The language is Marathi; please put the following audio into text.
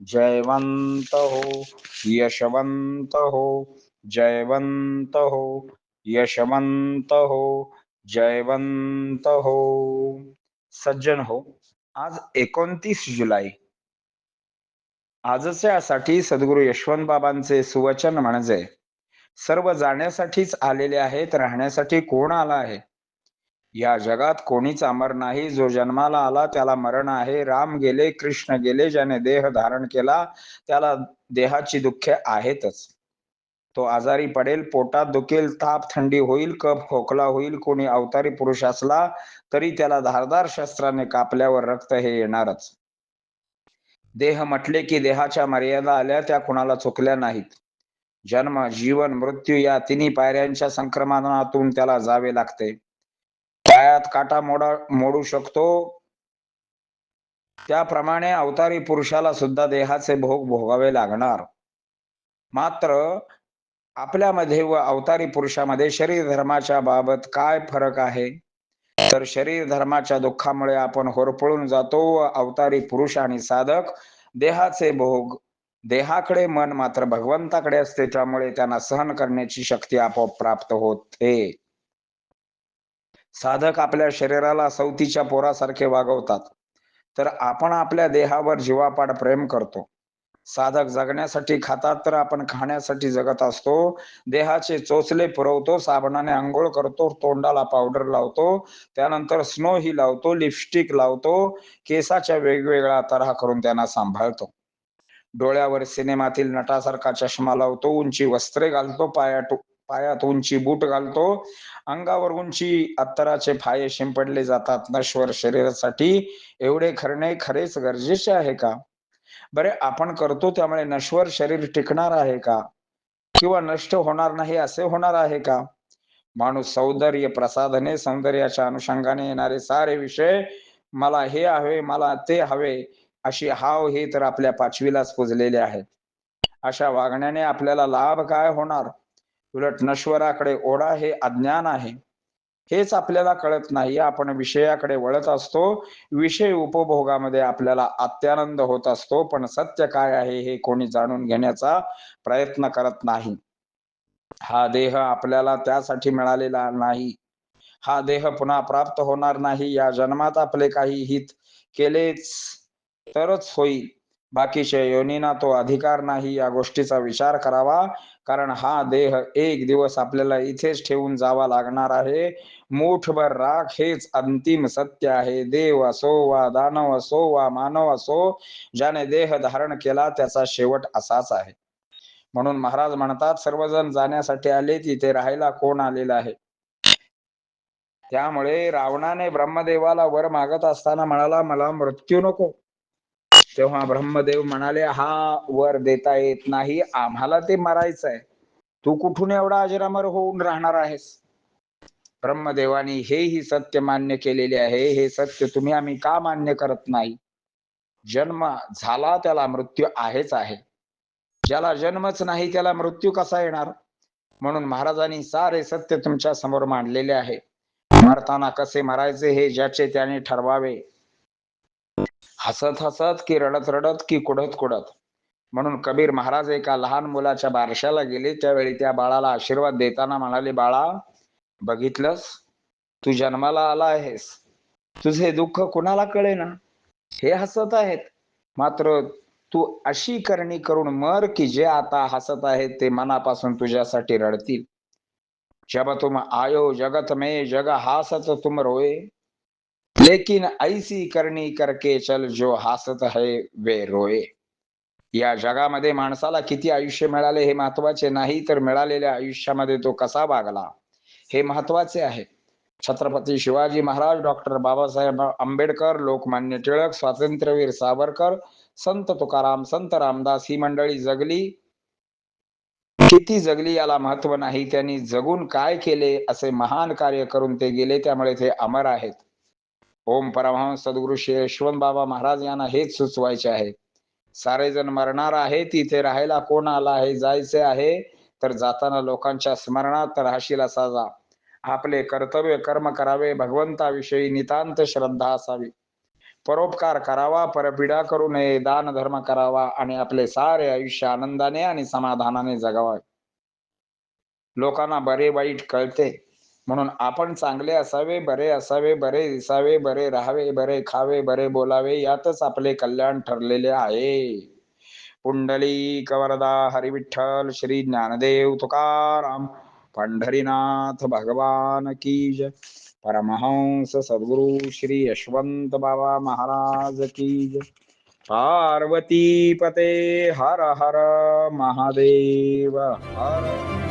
जयवंत हो यशवंत हो जयवंत हो यशवंत हो जयवंत हो सज्जन हो आज एकोणतीस जुलै. आजच्यासाठी सद्गुरु यशवंत बाबांचे सुवचन म्हणजे सर्व जाण्यासाठीच आलेले आहेत राहण्यासाठी कोण आला आहे? या जगात कोणीच अमर नाही. जो जन्माला आला त्याला मरण आहे. राम गेले कृष्ण गेले ज्याने देह धारण केला त्याला देहाची दुःखे आहेतच. तो आजारी पडेल पोटात दुखेल ताप थंडी होईल कप खोकला होईल कोणी अवतारी पुरुष असला तरी त्याला धारदार शस्त्राने कापल्यावर रक्त हे येणारच. देह म्हटले की देहाच्या मर्यादा आल्या त्या कुणाला चुकल्या नाहीत. जन्म जीवन मृत्यू या तिन्ही पायऱ्यांच्या संक्रमणातून त्याला जावे लागते. पायात काटा मोडा मोडू शकतो. त्याप्रमाणे अवतारी पुरुषाला सुद्धा देहाचे भोग भोगावे लागणार. मात्र आपल्यामध्ये व अवतारी पुरुषामध्ये शरीर धर्माच्या बाबत काय फरक आहे? तर शरीर धर्माच्या दुःखामुळे आपण होरपळून जातो व अवतारी पुरुष आणि साधक देहाचे भोग देहाकडे मन मात्र भगवंताकडे असते त्यामुळे त्यांना सहन करण्याची शक्ती आपोआप प्राप्त होते. साधक आपल्या शरीराला सवतीच्या पोरासारखे वागवतात. तर आपण आपल्या देहावर जीवापाड प्रेम करतो. साधक जगण्यासाठी खातात तर आपण खाण्यासाठी जगत असतो. देहाचे चोचले पुरवतो साबणाने आंघोळ करतो तोंडाला पावडर लावतो त्यानंतर स्नो ही लावतो लिपस्टिक लावतो केसाच्या वेगवेगळ्या तऱ्हा करून त्यांना सांभाळतो. डोळ्यावर सिनेमातील नटासारखा चष्मा लावतो उंची वस्त्रे घालतो पाया पायात उंची बूट घालतो. अंगावर उंची अत्तराचे फाये शिंपडले जातात नश्वर शरीरासाठी. एवढे करणे खरेच गरजेचे आहे का? बरे आपण करतो त्यामुळे नश्वर शरीर टिकणार आहे का? किंवा नष्ट होणार नाही असे होणार आहे का? माणूस सौंदर्य प्रसाधने सौंदर्याच्या अनुषंगाने येणारे सारे विषय मला हे हवे मला ते हवे अशी हाव हे तर आपल्या पाचवीलाच पुजलेले आहे अशा वागण्याने आपल्याला लाभ काय होणार? उलट नश्वराकडे ओढा हे अज्ञान आहे. हेच आपल्याला कळत नाही. आपण विषयाकडे वळत असतो. विषय उपभोगामध्ये आपल्याला अत्यानंद होत असतो. पण सत्य काय आहे हे कोणी जाणून घेण्याचा प्रयत्न करत नाही. हा देह आपल्याला त्यासाठी मिळालेला नाही. हा देह पुन्हा प्राप्त होणार नाही. या जन्मात आपले काही हित केलेच तरच होईल. बाकीच्या योनीना तो अधिकार नाही या गोष्टीचा विचार करावा. कारण हा देह एक दिवस आपल्याला इथेच ठेवून जावा लागणार आहे. मूठभर राख हेच अंतिम सत्य आहे. देव असो वा दानव असो वा मानव असो ज्याने देह धारण केला त्याचा शेवट असाच आहे. म्हणून महाराज म्हणतात सर्वजण जाण्यासाठी आले तिथे राहायला कोण आलेला आहे? त्यामुळे रावणाने ब्रह्मदेवाला वर मागत असताना म्हणाला मला मृत्यू नको. तेव्हा ब्रह्मदेव म्हणाले हा वर देता येत नाही आम्हाला ते मरायचं आहे तू कुठून एवढा अजरामर होऊन राहणार आहेस? ब्रह्मदेवानी हेही सत्य मान्य केलेले आहे हे सत्य तुम्ही आम्ही का मान्य करत नाही? जन्म झाला त्याला मृत्यू आहेच आहे. ज्याला जन्मच नाही त्याला मृत्यू कसा येणार? म्हणून महाराजांनी सारे सत्य तुमच्यासमोर मांडलेले आहे. मरताना कसे मरायचे हे ज्याचे त्याने ठरवावे. हसत हसत की रडत रडत की कुडत कुडत. म्हणून कबीर महाराज एका लहान मुलाच्या बारशाला गेले. त्यावेळी त्या बाळाला आशीर्वाद देताना म्हणाले बाळा बघितलंस? तू जन्माला आला आहेस. तुझे दुःख कुणाला कळेना? हे हसत आहेत. मात्र तू अशी करणी करून मर की जे आता हसत आहेत ते मनापासून तुझ्यासाठी रडतील. जब तुम आयो जगत मे जग हासत तुम रोये लेकिन ऐसी करणी करके चल जो हासत है वे रोए. या जगामध्ये माणसाला किती आयुष्य मिळाले हे महत्त्वाचे नाही तर मिळालेल्या आयुष्यामध्ये तो कसा वागला? हे महत्त्वाचे आहे. छत्रपती शिवाजी महाराज डॉक्टर बाबासाहेब आंबेडकर लोकमान्य टिळक स्वातंत्र्यवीर सावरकर संत तुकाराम संत रामदास ही मंडळी जगली. किती जगली याला महत्त्व नाही त्यांनी जगून काय केले असे महान कार्य करून ते गेले त्यामुळे ते अमर आहेत. ओम परमहंस सद्गुरु श्री यशवंत बाबा महाराज यांना हेच सुचवायचे आहे. सारे जण मरणार आहे तिथे राहायला कोण आला आहे जायचे आहे? तर जाताना लोकांच्या स्मरणात राहशील असा जा आपले कर्तव्य कर्म करावे भगवंताविषयी नितांत श्रद्धा असावी. परोपकार करावा परपीडा करू नये दान धर्म करावा आणि आपले सारे आयुष्य आनंदाने आणि समाधानाने जगावे. लोकांना बरे वाईट कळते. म्हणून आपण चांगले असावे बरे असावे बरे दिसावे बरे राहावे बरे खावे बरे बोलावे यातच आपले कल्याण ठरलेले आहे. पुंडली कवरदा हरिविठ्ठल श्री ज्ञानदेव तुकाराम पंढरीनाथ भगवान की जय. परमहंस सद्गुरु श्री यशवंत बाबा महाराज की जय. पार्वती पते हर हर महादेव हर